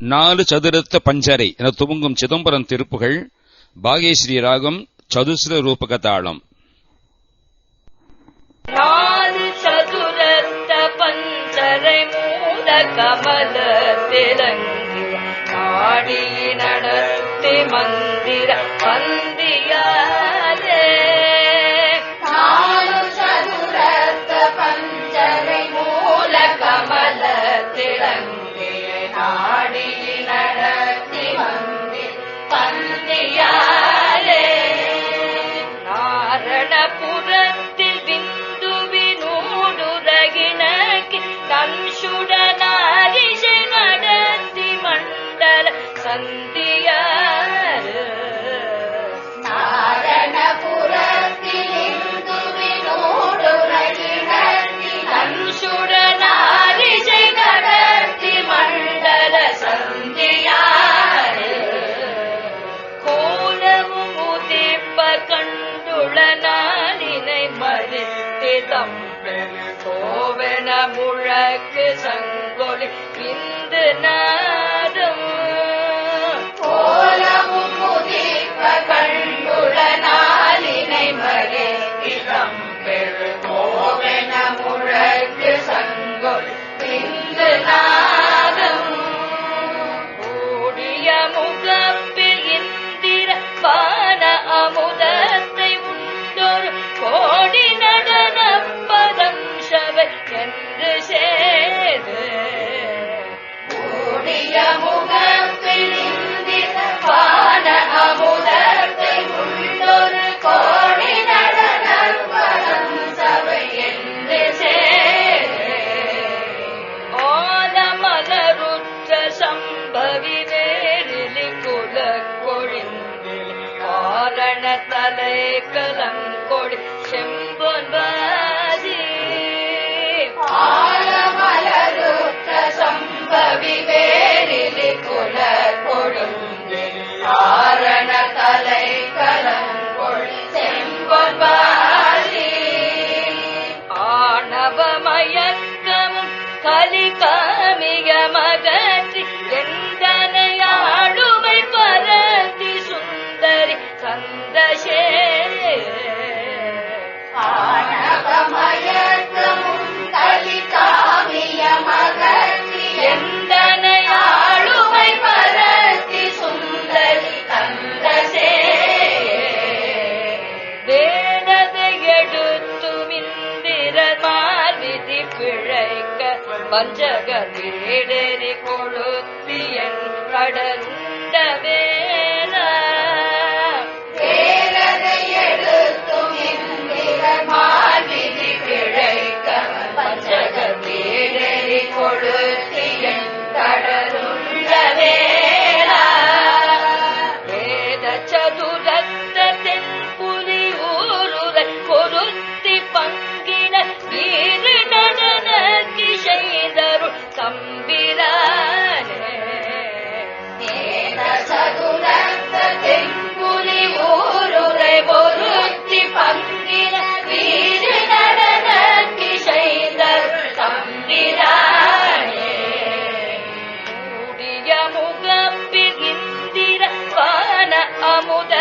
நாலு சதுரத்த பஞ்சரை என துவங்கும் சிதம்பரம் திருப்புகள் பாகேஸ்ரீ ராகம் சதுஸ்ர ரூபக தாளம் நாலு சதுரத்த பஞ்சரை மூல கமல திரங்கி நடத்தி மந்திர பந்தியா தம்பெரு கோவென முழக்கு சங்கொலி. விந்து நான் मयम् कलिकामी பஞ்சக வீடேறி கொளுத்தியன் கடந்தவே promote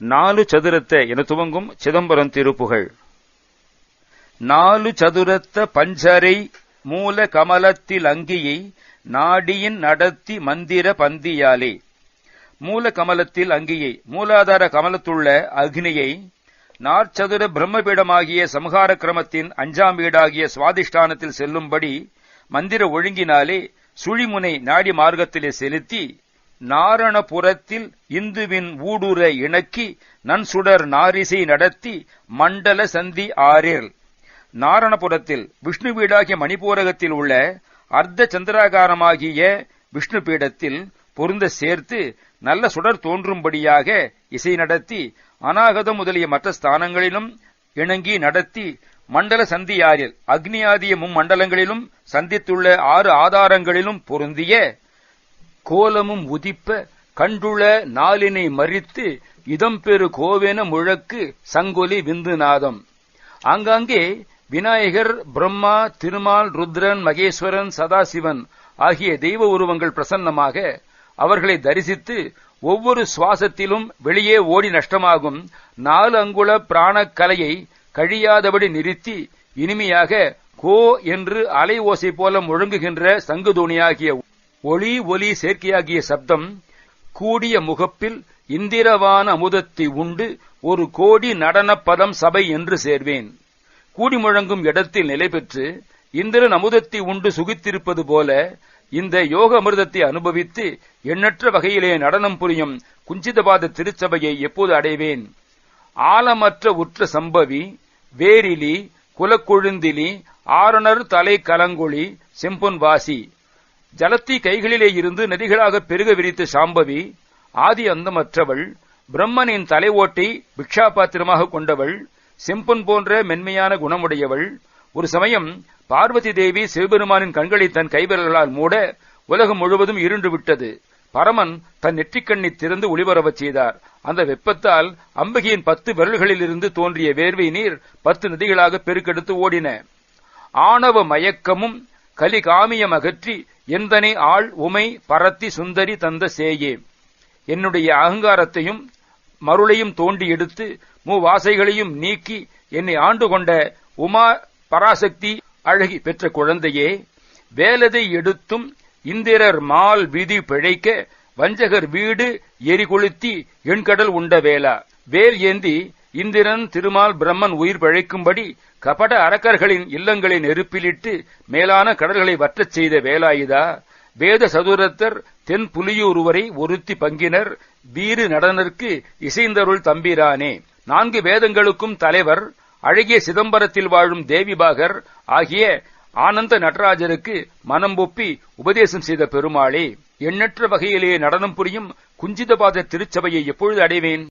நாலு சதுரத்தை என துவங்கும் சிதம்பரம் திருப்புகழ். நாலு சதுரத்த பஞ்சரை மூல கமலத்தில் அங்கியை நாடியின் நடத்தி மந்திர பந்தியாலே. மூல கமலத்தில் அங்கியை மூலாதார கமலத்துள்ள அக்னியை நாற்சதுர பிரம்மபீடமாகிய சம்ஹார கிரமத்தின் அஞ்சாம் வீடாகிய சுவாதிஷ்டானத்தில் செல்லும்படி மந்திர ஒழுங்கினாலே சுழிமுனை நாடி மார்க்கத்திலே செலுத்தி நாரணபுரத்தில் இந்துவின் ஊடுற இணக்கி நன்சுடர் நாரிசை நடத்தி மண்டல சந்தி ஆறில் நாரணபுரத்தில் விஷ்ணு வீடாகிய மணிபூரகத்தில் உள்ள அர்த்த சந்திராகாரமாகிய விஷ்ணு பீடத்தில் பொருந்த சேர்த்து நல்ல சுடர் தோன்றும்படியாக இசை நடத்தி அநாகதம் முதலிய மற்ற ஸ்தானங்களிலும் இணங்கி நடத்தி மண்டல சந்தியாரில் அக்னியாதிய மும்மண்டலங்களிலும் சந்தித்துள்ள ஆறு ஆதாரங்களிலும் பொருந்திய கோலமும் உதிப்ப கண்டுள நாளினை மறித்து இதம்பெரு கோவென முழக்கு சங்கொலி விந்துநாதம். ஆங்காங்கே விநாயகர் பிரம்மா திருமால் ருத்ரன் மகேஸ்வரன் சதாசிவன் ஆகிய தெய்வ உருவங்கள் பிரசன்னமாக அவர்களை தரிசித்து ஒவ்வொரு சுவாசத்திலும் வெளியே ஓடி நஷ்டமாகும். நாலு அங்குல பிராணக்கலையை கழியாதபடி நிறுத்தி இனிமையாக கோ என்று அலை ஓசை போல முழங்குகின்ற சங்குதோணியாகிய ஒளி ஒலி சேர்க்கையாகிய சப்தம் கூடிய முகப்பில் இந்திரவான அமுதத்தை உண்டு ஒரு கோடி நடனப்பதம் சபை என்று சேர்வேன். கூடி முழங்கும் இடத்தில் நிலை பெற்று இந்திரன் அமுதத்தை உண்டு சுகித்திருப்பது போல இந்த யோக அமிர்தத்தை அனுபவித்து எண்ணற்ற வகையிலே நடனம் புரியும் குஞ்சிதபாத திருச்சபையை எப்போது அடைவேன்? ஆலமற்ற உற்ற சம்பவி வேரிலி குலக்கொழுந்திலி ஆரணர் தலை கலங்கொழி செம்பொன் வாசி. ஜலத்தை கைகளிலே இருந்து நதிகளாக பெருக விரித்த சாம்பவி ஆதி அந்தமற்றவள் பிரம்மனின் தலை ஓட்டை பிக்ஷாபாத்திரமாக கொண்டவள் செம்பொன் போன்ற மென்மையான குணமுடையவள். ஒரு சமயம் பார்வதி தேவி சிவபெருமானின் கண்களை தன் கைவிரலால் மூட உலகம் முழுவதும் இருண்டு விட்டது. பரமன் தன் நெற்றிக்கண்ணை திறந்து ஒளிபரவச் செய்தார். அந்த வெப்பத்தால் அம்பிகையின் பத்து விரல்களிலிருந்து தோன்றிய வேர்வை நீர் பத்து நதிகளாக பெருக்கெடுத்து ஓடின. ஆணவ மயக்கமும் கலிகாமியம் அகற்றி எந்தனை ஆள் உமை பரத்தி சுந்தரி தந்த சேயே. என்னுடைய அகங்காரத்தையும் மருளையும் தோண்டி எடுத்து மூவாசைகளையும் நீக்கி என்னை ஆண்டு கொண்ட உமா பராசக்தி அழகி பெற்ற குழந்தையே வேலதை எடுத்தும் இந்திரர் மால் விதி பிழைக்க வஞ்சகர் வீடு எரிகொளுத்தி எண்கடல் உண்ட வேளா. வேல் ஏந்தி இந்திரன் திருமால் பிரம்மன் உயிர் பிழைக்கும்படி கபட அரக்கர்களின் இல்லங்களை நெருப்பிலிட்டு மேலான கடல்களை வற்றச் செய்த வேலாயுதா வேத சதுரத்தர் தென் புலியூருவரை ஒருத்தி பங்கினர் வீறு நடனருக்கு இசைந்தருள் தம்பிரானே. நான்கு வேதங்களுக்கும் தலைவர் அழகிய சிதம்பரத்தில் வாழும் தேவிபாகர் ஆகிய ஆனந்த நடராஜருக்கு மனம் ஒப்பி உபதேசம் செய்த பெருமாளே எண்ணற்ற வகையிலே நடனம் புரியும் குஞ்சிதபாத திருச்சபையை எப்பொழுது அடைவேன்?